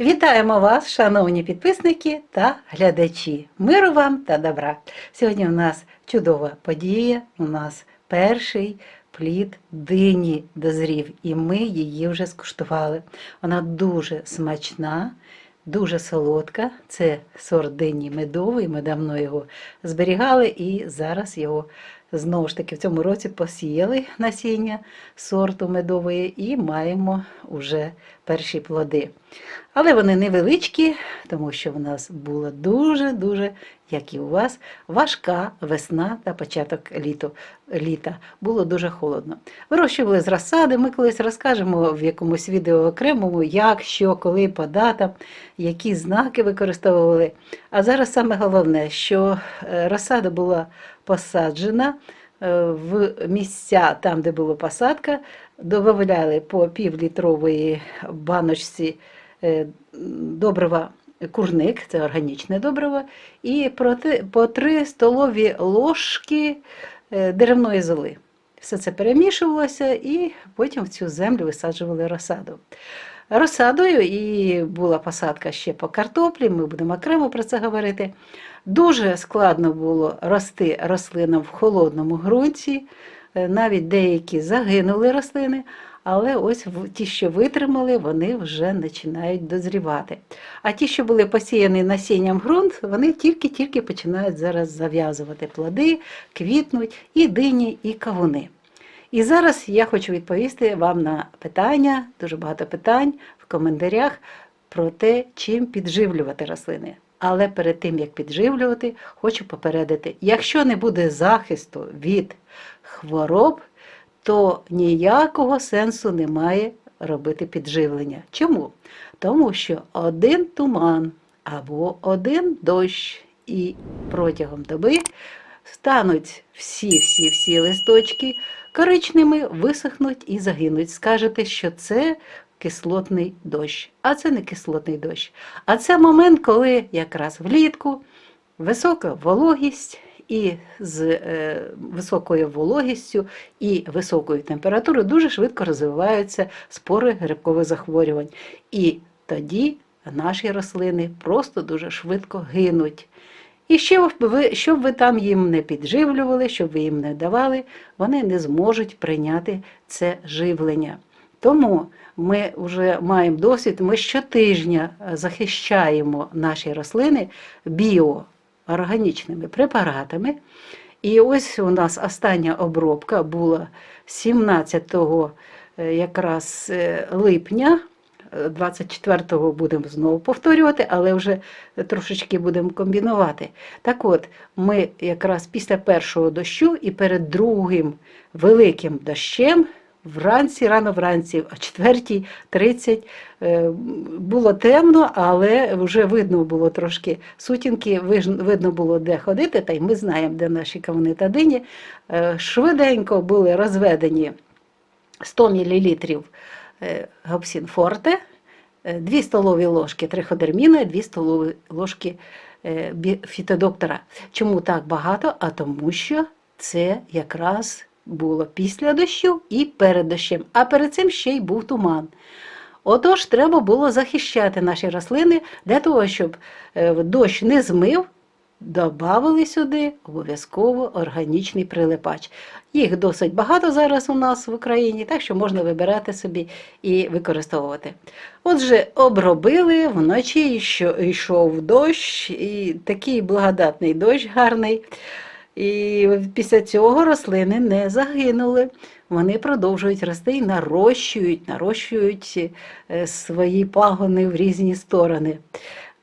Вітаємо вас, шановні підписники та глядачі. Миру вам та добра. Сьогодні у нас чудова подія. У нас перший плід дині дозрів, і ми її вже скуштували. Вона дуже смачна, дуже солодка. Це сорт дині медовий. Ми давно його зберігали і зараз його знову ж таки в цьому році посіяли насіння сорту медової і маємо вже перші плоди. Але вони невеличкі, тому що в нас була дуже-дуже, як і у вас, важка весна та початок літу, літа. Було дуже холодно. Вирощували з розсади. Ми колись розкажемо в якомусь відео окремому, як, що, коли, по датам, які знаки використовували. А зараз саме головне, що е, розсада була посаджена е, в місця, там, де була посадка, додавали по півлітрової баночці е, добрива курник, це органічне добриво, і по 3 столові ложки е, деревної золи. Все це перемішувалося і потім в цю землю висаджували розсаду. Розсадою і була посадка ще по картоплі, ми будемо окремо про це говорити. Дуже складно було рости рослинам в холодному ґрунті, е, навіть деякі загинули рослини, але ось ті, що витримали, вони вже починають дозрівати. А ті, що були посіяні насінням ґрунт, вони тільки-тільки починають зараз зав'язувати плоди, квітнуть і дині, і кавуни. І зараз я хочу відповісти вам на питання, дуже багато питань в коментарях про те, чим підживлювати рослини. Але перед тим, як підживлювати, хочу попередити, якщо не буде захисту від хвороб, то ніякого сенсу немає робити підживлення. Чому? Тому що один туман або один дощ, і протягом доби стануть всі-всі-всі листочки коричневими, висохнуть і загинуть. Скажете, що це кислотний дощ. А це не кислотний дощ. А це момент, коли якраз влітку висока вологість. І з е, високою вологістю і високою температурою дуже швидко розвиваються спори грибкових захворювань. І тоді наші рослини просто дуже швидко гинуть. І ще ви, що б ви там їм не підживлювали, щоб ви їм не давали, вони не зможуть прийняти це живлення. Тому ми вже маємо досвід, ми щотижня захищаємо наші рослини біоорганічними препаратами. І ось у нас остання обробка була 17 е, якраз е, липня. 24-го будемо знову повторювати, але вже трошечки будемо комбінувати. Так от, ми якраз після першого дощу і перед другим великим дощем вранці, рано вранці, о 4.30 е, було темно, але вже видно було трошки сутінки, видно було, де ходити, та й ми знаємо, де наші кавуни та дині. Е, Швиденько були розведені 100 мл гапсін форте, 2 столові ложки триходерміна, 2 столові ложки е, фітодоктора. Чому так багато? А тому що це якраз було після дощу і перед дощем, а перед цим ще й був туман. Отож, треба було захищати наші рослини для того, щоб е, дощ не змив, Добавили сюди обов'язково органічний прилипач. Їх досить багато зараз у нас в Україні, так що можна вибирати собі і використовувати. Отже, обробили вночі, що йшов дощ, і такий благодатний дощ гарний. І після цього рослини не загинули. Вони продовжують рости і нарощують, нарощують е, свої пагони в різні сторони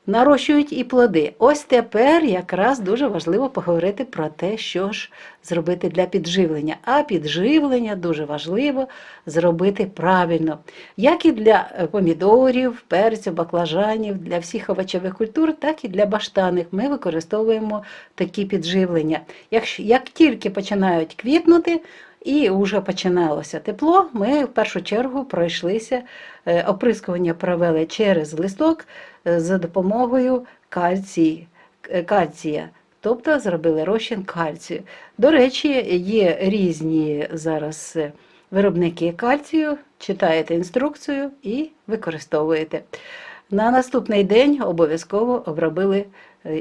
нарощують і плоди. Ось тепер якраз дуже важливо поговорити про те, що ж зробити для підживлення. А підживлення дуже важливо зробити правильно, як і для е, помідорів, перцю, баклажанів, для всіх овочевих культур, так і для баштаних. Ми використовуємо такі підживлення. Якщо як тільки починають квітнути, і вже починалося тепло. Ми в першу чергу пройшлися, е, оприскування провели через листок е, за допомогою кальцій, е, кальція. Тобто зробили розчин кальцію. До речі, є різні зараз виробники кальцію, читаєте інструкцію і використовуєте. На наступний день обов'язково обробили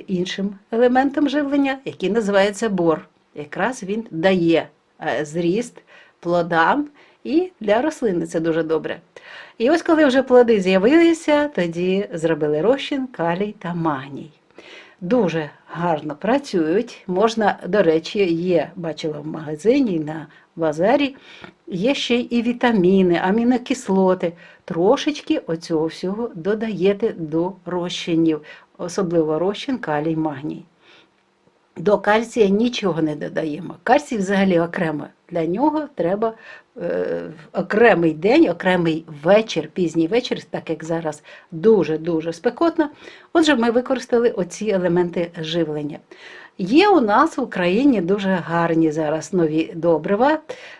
іншим елементом живлення, який називається бор. Якраз він дає зріст плодам і для рослини це дуже добре. І ось коли вже плоди з'явилися, тоді зробили розчин, калій та магній. Дуже гарно працюють. Можна, до речі, є, бачила в магазині на базарі, є ще і вітаміни, амінокислоти. Трошечки оцього всього додаєте до розчинів, особливо розчин калій магній. До кальція нічого не додаємо. Кальцій взагалі окремо. Для нього треба е, окремий день, окремий вечір, пізній вечір, так як зараз дуже-дуже спекотно. Отже, ми використали оці елементи живлення. Є у нас в Україні дуже гарні зараз нові добрива.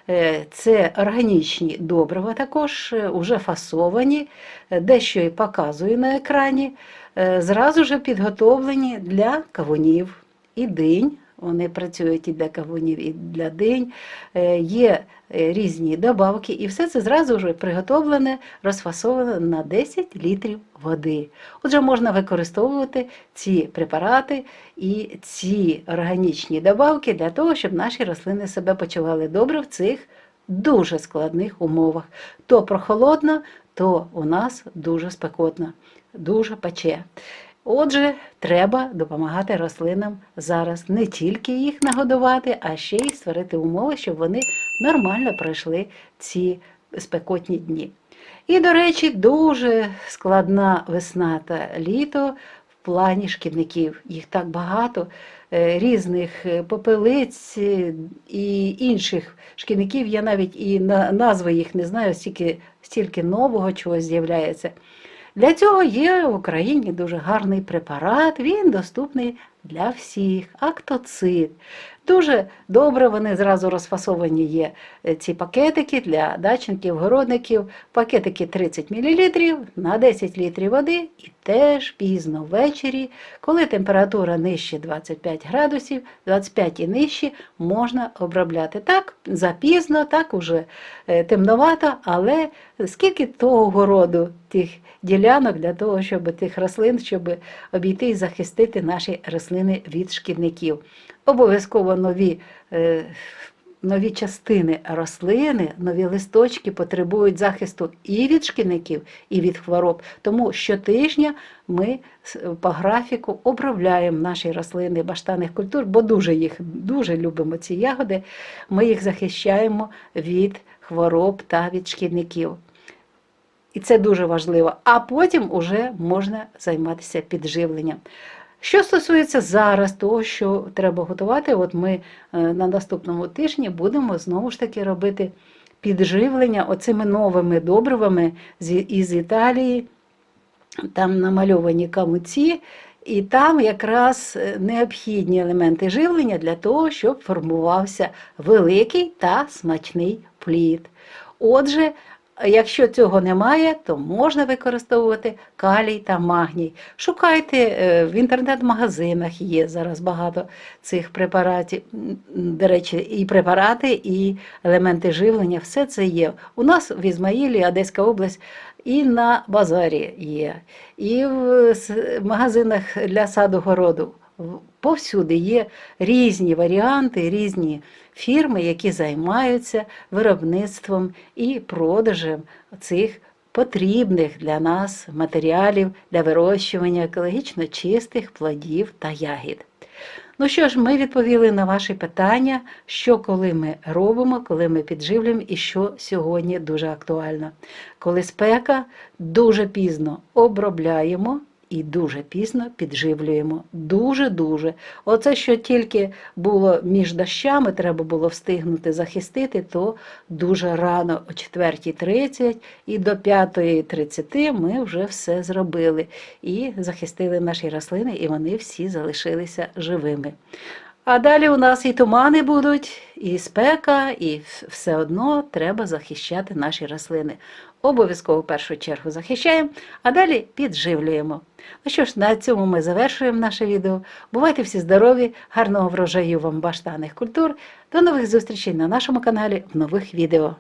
Е, Це органічні добрива, також е, уже фасовані, е, дещо і показую на екрані. Зразу ж підготовлені для кавунів і динь. Вони працюють і для кавунів, і для динь. Е, Є е, різні добавки, і все це зразу ж приготовлене, розфасоване на 10 літрів води. Отже, можна використовувати ці препарати і ці органічні добавки для того, щоб наші рослини себе почували добре в цих дуже складних умовах. То прохолодно, то у нас дуже спекотно, дуже пече. Отже, треба допомагати рослинам зараз не тільки їх нагодувати, а ще й створити умови, щоб вони нормально пройшли ці спекотні дні. І, до речі, дуже складна весна та літо в плані шкідників. Їх так багато е, різних е, попелиць е, і інших шкідників. Я навіть і на назви їх не знаю, стільки, стільки нового чогось з'являється. Для цього є в Україні дуже гарний препарат, він доступний для всіх. Актоцит. Дуже добре вони зразу розфасовані є е, ці пакетики для дачників, городників. Пакетики 30 мл на 10 літрів води і теж пізно ввечері, коли температура нижче 25 градусів, 25 і нижче, можна обробляти. Так, запізно, так уже е, темновато, але скільки того городу тих ділянок для того, щоб тих рослин, щоб обійти і захистити наші рослини від шкідників. Обов'язково нові, е, нові частини рослини, нові листочки потребують захисту і від шкідників, і від хвороб. Тому щотижня ми по графіку обробляємо наші рослини баштанних культур, бо дуже їх дуже любимо ці ягоди. Ми їх захищаємо від хвороб та від шкідників. І це дуже важливо. А потім уже можна займатися підживленням. Що стосується зараз того, що треба готувати, от ми е, на наступному тижні будемо знову ж таки робити підживлення оцими новими добривами із Італії. Там намальовані камуці, і там якраз е, необхідні елементи живлення для того, щоб формувався великий та смачний плід. Отже, якщо цього немає, то можна використовувати калій та магній. Шукайте е, в інтернет-магазинах, є зараз багато цих препаратів. До речі, і препарати, і елементи живлення, все це є. У нас в Ізмаїлі, Одеська область, і на базарі є, і в магазинах для саду городу. Повсюди є різні варіанти, різні фірми, які займаються виробництвом і продажем цих потрібних для нас матеріалів для вирощування екологічно чистих плодів та ягід. Ну що ж, ми відповіли на ваші питання, що коли ми робимо, коли ми підживлюємо і що сьогодні дуже актуально. Коли спека, дуже пізно обробляємо і дуже пізно підживлюємо. Дуже-дуже. Оце, що тільки було між дощами, треба було встигнути захистити, то дуже рано, о 4.30 і до 5.30 ми вже все зробили і захистили наші рослини, і вони всі залишилися живими. А далі у нас і тумани будуть, і спека, і все одно треба захищати наші рослини. Обов'язково в першу чергу захищаємо, а далі підживлюємо. Ну що ж, на цьому ми завершуємо наше відео. Бувайте всі здорові, гарного врожаю вам баштаних культур. До нових зустрічей на нашому каналі в нових відео.